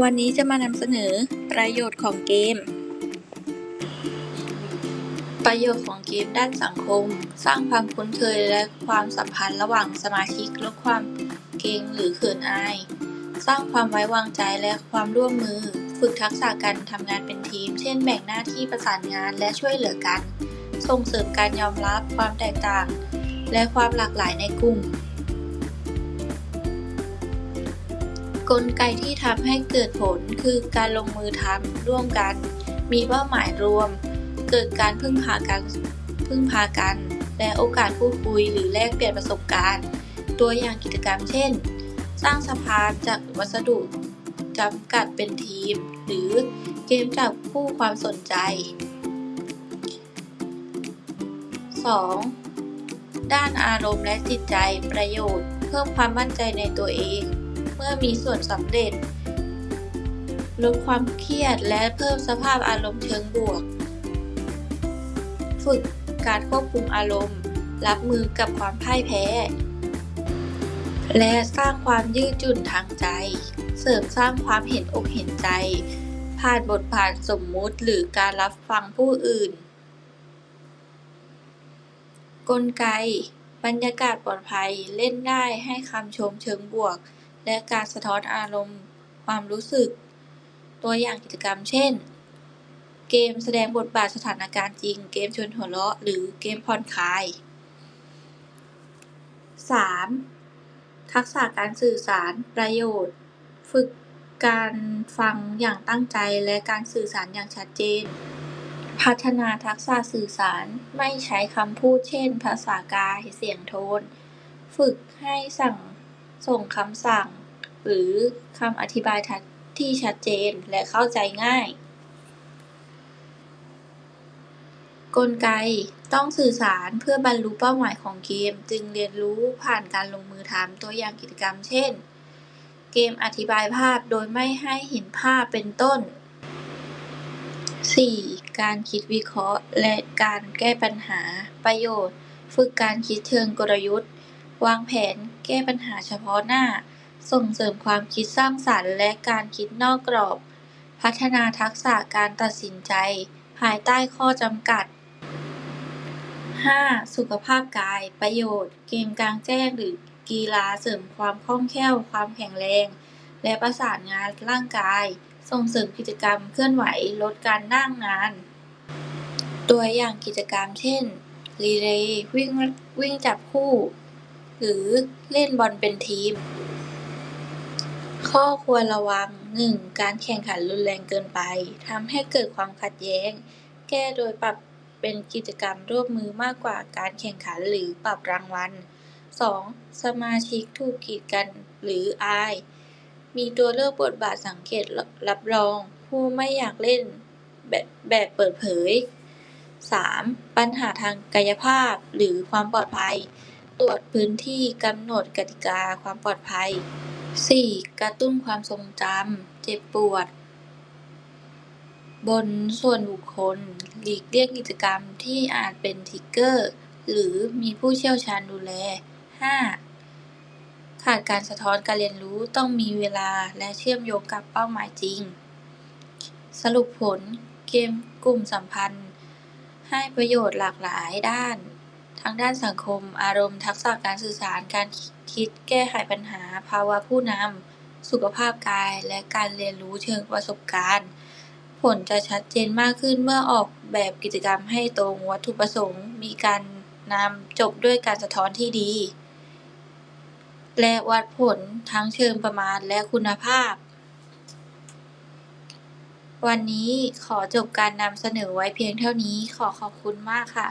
วันนี้จะมานำเสนอประโยชน์ของเกม ประโยชน์ของเกมด้านสังคม สร้างความคุ้นเคยและความสัมพันธ์ระหว่างสมาชิกลดความเกรงหรือเขินอาย สร้างความไว้วางใจและความร่วมมือ ฝึกทักษะการทำงานเป็นทีม เช่นแบ่งหน้าที่ประสานงานและช่วยเหลือกัน ส่งเสริมการยอมรับความแตกต่าง และความหลากหลายในกลุ่ม กลไกที่ทำให้เกิดผลคือการลงมือทำร่วมกัน มีเป้าหมายรวม เกิดการพึ่งพากันพึ่งพากัน และโอกาสพูดคุยหรือแลกเปลี่ยนประสบการณ์ ตัวอย่างกิจกรรมเช่น สร้างสะพานจากวัสดุจำกัดเป็นทีม หรือเกมจับคู่ความสนใจ 2. ด้านอารมณ์และจิตใจประโยชน์ เพิ่มความมั่นใจในตัวเอง มื่อมีส่วนสำเร็จ ลดความเครียดและเพิ่มสภาพอารมณ์เชิงบวก ฝึกการควบคุมอารมณ์ รับมือกับความพ่ายแพ้ และสร้างความยืดหยุ่นทางใจ เสริมสร้างความเห็นอกเห็นใจ ผ่านบทบาทสมมุติหรือการรับฟังผู้อื่น กลไกบรรยากาศปลอดภัยเล่นได้ให้คำชมเชิงบวก และการสะท้อนอารมณ์ความรู้สึก ตัวอย่างกิจกรรมเช่น เกมแสดงบทบาทสถานการณ์จริง เกมชวนหัวเราะ หรือเกมผ่อนคลาย 3. ทักษะการสื่อสารประโยชน์ ฝึกการฟังอย่างตั้งใจและการสื่อสารอย่างชัดเจน พัฒนาทักษะสื่อสารไม่ใช้คำพูดเช่น ภาษากาย เสียงโทน ฝึกให้สั่ง ส่งคำสั่ง หรือคำอธิบายที่ชัดเจนและเข้าใจง่าย กลไกต้องสื่อสารเพื่อบรรลุเป้าหมายของเกม จึงเรียนรู้ผ่านการลงมือทำตัวอย่างกิจกรรม เช่น เกมอธิบายภาพโดยไม่ให้เห็นภาพเป็นต้น 4. การคิดวิเคราะห์และการแก้ปัญหาประโยชน์ ฝึกการคิดเชิงกลยุทธ์ วางแผน แก้ปัญหาเฉพาะหน้า ส่งเสริมความคิดสร้างสรรค์และการคิดนอกกรอบ พัฒนาทักษะการตัดสินใจภายใต้ข้อจำกัด 5. สุขภาพกาย ประโยชน์ เกมกลางแจ้งหรือกีฬาเสริมความคล่องแคล่ว ความแข็งแรง และประสานงานร่างกาย ส่งเสริมกิจกรรมเคลื่อนไหว ลดการนั่งนาน ตัวอย่างกิจกรรมเช่น รีเลย์ วิ่ง วิ่งจับคู่ หรือเล่นบอลเป็นทีม ข้อควรระวัง 1. การแข่งขันรุนแรงเกินไป ทำให้เกิดความขัดแย้ง แก้โดยปรับเป็นกิจกรรมร่วมมือมากกว่าการแข่งขันหรือปรับรางวัล 2. สมาชิกถูกกีดกันหรืออาย มีตัวเลือกบทบาทสังเกตรับรอง ผู้ไม่อยากเล่นแบบแบบเปิดเผย 3. ปัญหาทางกายภาพหรือความปลอดภัย ตรวจพื้นที่กำหนดกติกาความปลอดภัย 4. กระตุ้นความทรงจำเจ็บปวดบนส่วนบุคคล หลีกเลี่ยงกิจกรรมที่อาจเป็นทริกเกอร์ หรือมีผู้เชี่ยวชาญดูแล 5. ขาดการสะท้อนการเรียนรู้ต้องมีเวลาและเชื่อมโยงกับเป้าหมายจริง สรุปผลเกมกลุ่มสัมพันธ์ ให้ประโยชน์หลากหลายด้าน ทั้งด้านสังคม อารมณ์ ทักษะการสื่อสาร การคิดแก้ไขปัญหา ภาวะผู้นำ สุขภาพกาย และการเรียนรู้เชิงประสบการณ์ ผลจะชัดเจนมากขึ้นเมื่อออกแบบกิจกรรมให้ตรงวัตถุประสงค์ มีการนำจบด้วยการสะท้อนที่ดี และวัดผลทั้งเชิงประมาณและคุณภาพ วันนี้ขอจบการนำเสนอไว้เพียงเท่านี้ ขอขอบคุณมากค่ะ